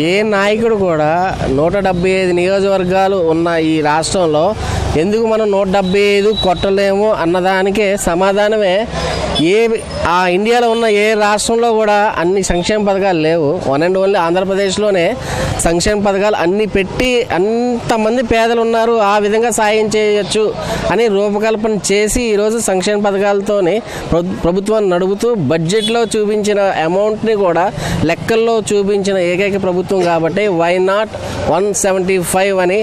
ఏ నాయకుడు కూడా నూట డెబ్బై ఐదు నియోజకవర్గాలు ఉన్న ఈ రాష్ట్రంలో ఎందుకు మనం నూట డెబ్బై ఐదు కొట్టలేము అన్నదానికే సమాధానమే ఏ ఆ ఇండియాలో ఉన్న ఏ రాష్ట్రంలో కూడా అన్ని సంక్షేమ పథకాలు లేవు. వన్ అండ్ ఓన్లీ ఆంధ్రప్రదేశ్లోనే సంక్షేమ పథకాలు అన్ని పెట్టి అంతమంది పేదలు ఉన్నారు ఆ విధంగా సాయం చేయొచ్చు అని రూపకల్పన చేసి ఈరోజు సంక్షేమ పథకాలతోనే ప్రభు- ప్రభుత్వాన్ని నడుపుతూ బడ్జెట్లో చూపించిన అమౌంట్ని కూడా లెక్కల్లో చూపించిన ఏకైక ప్రభుత్వం కాబట్టి why not one seventy five అని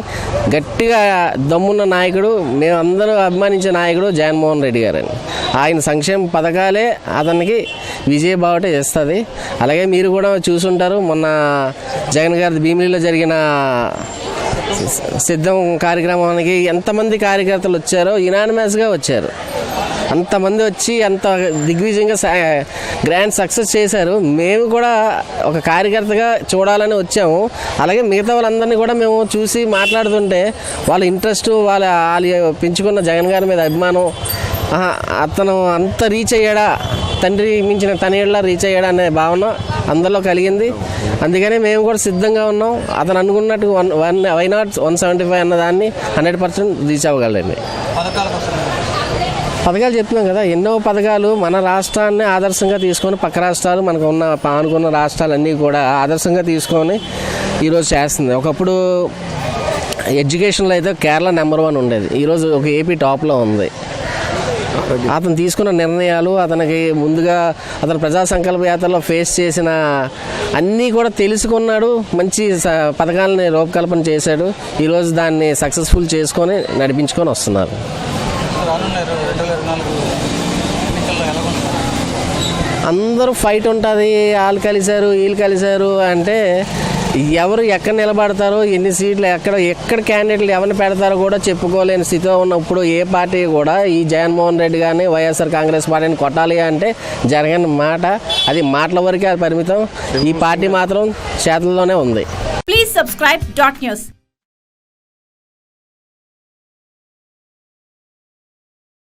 గట్టిగా దమ్మున్న నాయకుడు మేమందరూ అభిమానించే నాయకుడు జగన్మోహన్ రెడ్డి గారు అని ఆయన సంక్షేమ పథకాలే అతనికి విజయబావట చేస్తుంది. అలాగే మీరు కూడా చూసుంటారు. మొన్న జగన్ గారి భీమిలిలో జరిగిన సిద్ధం కార్యక్రమానికి ఎంతమంది కార్యకర్తలు వచ్చారో యునానిమస్గా వచ్చారు. అంతమంది వచ్చి అంత దిగ్విజయంగా గ్రాండ్ సక్సెస్ చేశారు. మేము కూడా ఒక కార్యకర్తగా చూడాలని వచ్చాము. అలాగే మిగతా వాళ్ళందరినీ కూడా మేము చూసి మాట్లాడుతుంటే వాళ్ళ ఇంట్రెస్ట్ వాళ్ళ వాళ్ళు పెంచుకున్న జగన్ గారి మీద అభిమానం అతను అంత రీచ్ అయ్యాడా? తండ్రి మించిన తనయుళ్ళ రీచ్ అయ్యాడా అనే భావన అందరిలో కలిగింది. అందుకనే మేము కూడా సిద్ధంగా ఉన్నాం. అతను అనుకున్నట్టు one one why not one seventy five అన్న దాన్ని హండ్రెడ్ పర్సెంట్ రీచ్ అవ్వగలండి పథకాలు చెప్తున్నాం కదా ఎన్నో పథకాలు మన రాష్ట్రాన్ని ఆదర్శంగా తీసుకొని పక్క రాష్ట్రాలు మనకు ఉన్న పానుకున్న రాష్ట్రాలన్నీ కూడా ఆదర్శంగా తీసుకొని ఈరోజు చేస్తుంది. ఒకప్పుడు ఎడ్యుకేషన్లో అయితే కేరళ నెంబర్ వన్ ఉండేది. ఈరోజు ఒక ఏపీ టాప్లో ఉంది. అతను తీసుకున్న నిర్ణయాలు అతనికి ముందుగా అతను ప్రజా సంకల్ప యాత్రలో ఫేస్ చేసిన అన్నీ కూడా తెలుసుకున్నాడు మంచి పథకాలని రూపకల్పన చేశాడు. ఈరోజు దాన్ని సక్సెస్ఫుల్ చేసుకొని నడిపించుకొని వస్తున్నారు. అందరూ ఫైట్ ఉంటుంది. వాళ్ళు కలిశారు వీళ్ళు కలిశారు అంటే ఎవరు ఎక్కడ నిలబడతారో ఎన్ని సీట్లు ఎక్కడ ఎక్కడ క్యాండిడేట్లు ఎవరిని పెడతారో కూడా చెప్పుకోలేని స్థితిలో ఉన్నప్పుడు ఏ పార్టీ కూడా ఈ జగన్మోహన్ రెడ్డి కానీ వైఎస్ఆర్ కాంగ్రెస్ పార్టీని కొట్టాలి అంటే జరగని మాట అది మాటల వరకే అది పరిమితం. ఈ పార్టీ మాత్రం చేతుల్లోనే ఉంది. Please subscribe dot news